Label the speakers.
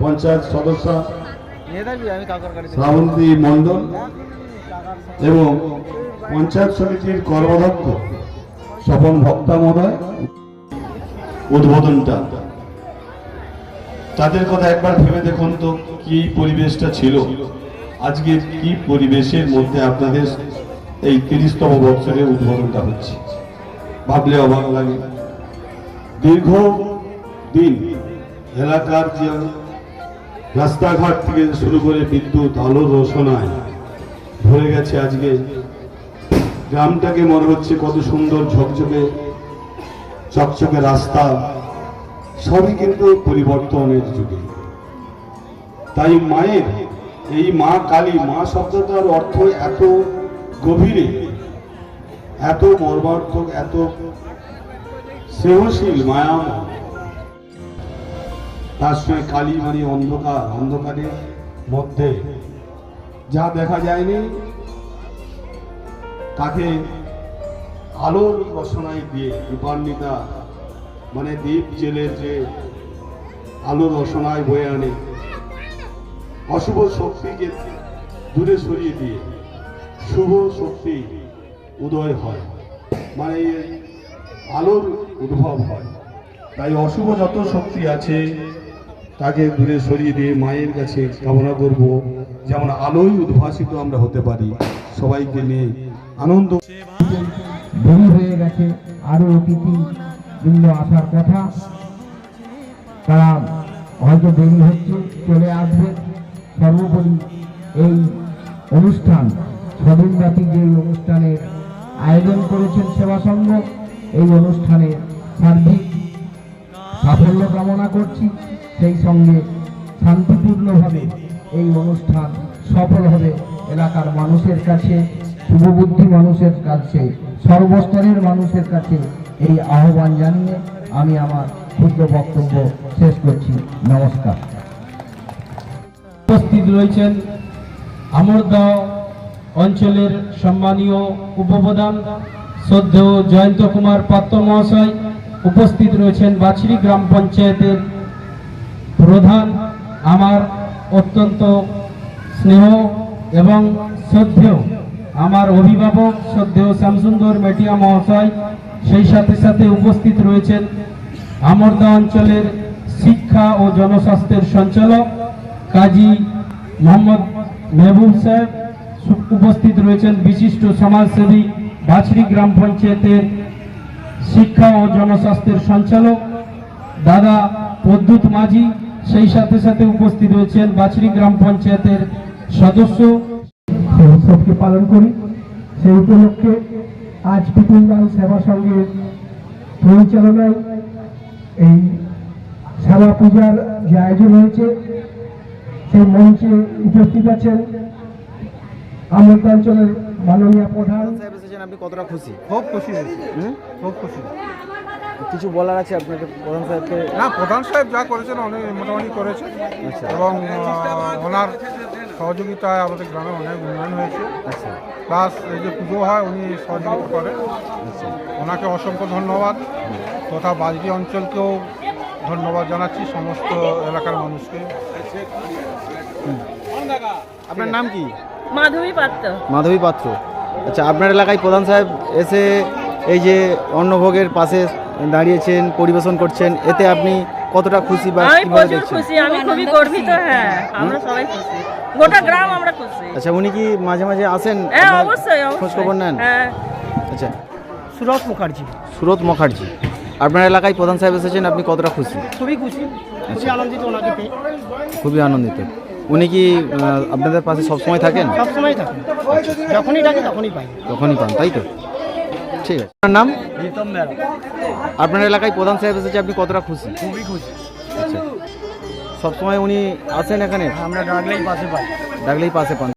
Speaker 1: পঞ্চায়েত সদস্য শ্রাবন্তী কর্মদক্ষ স্বপন ভক্তা মহোদয়। উদ্বোধনটা। তাদের কথা একবার ভেবে দেখুন তো কি পরিবেশটা ছিল। আজকের কি পরিবেশের মধ্যে আপনাদের এই তিরিশতম বছরের উদ্বোধনটা হচ্ছে। ভাবলে অবাক লাগে। দীর্ঘ দিন এলাকার যে রাস্তাঘাট থেকে শুরু করে বিদ্যুৎ, আলোর রোশনায় ভরে গেছে আজকে। গ্রামটাকে মনে হচ্ছে কত সুন্দর ঝকঝকে, চকচকে রাস্তা। সবই কিন্তু পরিবর্তনের যুগে। তাই মায়ের, এই মা কালী, মা শব্দটার অর্থ এত গভীরে এত মর্মার্থক এত স্নেহশীল মায়াম তার সঙ্গে কালী মানে অন্ধকার, অন্ধকারের মধ্যে। যা দেখা যায়নি, তাকে আলোর রসনায় দিয়ে দীপান্বিতা মানে দ্বীপ জেলের যে আলোর রসনায় বয়ে আনে, অশুভ শক্তিকে দূরে সরিয়ে দিয়ে শুভ শক্তি উদয় হয়। মানে আলোর উদ্ভব হয়। তাই অশুভ যত শক্তি আছে তাকে দূরে সরিয়ে দিয়ে মায়ের কাছে কামনা করব যেমন আলোয় উদ্ভাসিত আমরা হতে পারি। সবাইকে নিয়ে আনন্দ
Speaker 2: দেরি হয়ে গেছে আরও অতিথি বৃন্দ আসার কথা। তারা হয়তো দেরি হচ্ছে চলে আসবে। সর্বোপরি সংঘ এই অনুষ্ঠানে সার্বিক সাফল্য কামনা করছি। সেই সঙ্গে শান্তিপূর্ণভাবে এই অনুষ্ঠান সফল হবে এলাকার মানুষের কাছে, শুভবুদ্ধি মানুষের কাছে, সর্বস্তরের মানুষের কাছে এই আহ্বান জানিয়ে আমি আমার ক্ষুদ্র বক্তব্য শেষ করছি। নমস্কার।
Speaker 3: উপস্থিত রয়েছেন আমরদা অঞ্চলের সম্মানীয় উপপ্রধান শ্রদ্ধেয় জয়ন্ত কুমার পাত্র মহাশয় উপস্থিত রয়েছেন বাছড়ি গ্রাম পঞ্চায়েতের প্রধান, আমার অত্যন্ত স্নেহ এবং শ্রদ্ধেয়, আমার অভিভাবক শ্রদ্ধেয় শ্যামসুন্দর মেটিয়া মহাশয়, সেই সাথে সাথে উপস্থিত রয়েছেন আমরদা অঞ্চলের শিক্ষা ও জনস্বাস্থ্যের সঞ্চালক কাজী মোহাম্মদ মেহবুব সাহেব উপস্থিত রয়েছেন বিশিষ্ট সমাজসেবী বাছড়ি গ্রাম পঞ্চায়েতের শিক্ষা ও জনস্বাস্থ্যের সঞ্চালক, দাদা পদ্যুৎ মাঝি, সেই সাথে সাথে উপস্থিত রয়েছেন বাছড়ি গ্রাম পঞ্চায়েতের সদস্য।
Speaker 2: উৎসবকে পালন করি। সেই উপলক্ষে আজ পিপুলগান সেবা সংঘের পরিচালনায় এই সেবা পূজার যে আয়োজন হয়েছে, সেই মঞ্চে উপস্থিত আছেন আমন্ত্রণ অঞ্চলের মাননীয় প্রধান
Speaker 4: সাহেব এসেছেন আপনি কতটা খুশি?
Speaker 5: খুব খুশি হয়েছি। খুব খুশি।
Speaker 4: কিছু বলার আছে আপনাকে প্রধান সাহেবকে?
Speaker 5: না প্রধান সাহেব যা করেছেন অনেক মোটামুটি করেছে
Speaker 4: আচ্ছা।
Speaker 5: এবং ওনার সহযোগিতায় আমাদের গ্রামে অনেক উন্নয়ন হয়েছে।
Speaker 4: আচ্ছা।
Speaker 5: প্লাস এই যে পুজো হয় উনি সহযোগিতা করে
Speaker 4: আচ্ছা।
Speaker 5: ওনাকে অসংখ্য ধন্যবাদ। তথা বাজরি অঞ্চলকেও ধন্যবাদ জানাচ্ছি সমস্ত এলাকার মানুষকে।
Speaker 4: আপনার নাম কি?
Speaker 6: মাধবী পাত্র।
Speaker 4: মাধবী পাত্র। আচ্ছা আপনার এলাকায় প্রধান সাহেব এসে এই যে অন্নভোগের পাশে দাঁড়িয়েছেন পরিবেশন করছেন এতে আপনি কতটা খুশি বা
Speaker 6: আমি প্রচুর খুশি আমি খুবই গর্বিত হ্যাঁ আমরা সবাই খুশি। গোটা গ্রাম আমরা খুশি।
Speaker 4: আচ্ছা উনি কি মাঝে মাঝে আসেন?
Speaker 6: হ্যাঁ অবশ্যই
Speaker 4: খোঁজ খবর নেন?
Speaker 6: হ্যাঁ।
Speaker 4: আচ্ছা।
Speaker 2: সুরত মুখার্জি।
Speaker 4: সুরত মুখার্জি। আপনার এলাকায় প্রধান সাহেব এসেছেন আপনি কতটা খুশি?
Speaker 2: খুবই খুশি খুবই আনন্দিত ওনাকে
Speaker 4: খুবই আনন্দিত। উনি কি আপনাদের পাশে সবসময় থাকেন?
Speaker 2: সবসময় থাকেন। যখনই ডাকে তখনই পাই।
Speaker 4: তখনই পান তাই তো? ঠিক আছে। আপনার নাম? আপনার এলাকায় প্রধান সাহেব এসেছে আপনি কতটা খুশি?
Speaker 2: খুবই খুশি।
Speaker 4: আচ্ছা। সবসময় উনি আসেন এখানে?
Speaker 2: আমরা ডাকলেই পাশে পাই।
Speaker 4: ডাকলেই পাশে পান।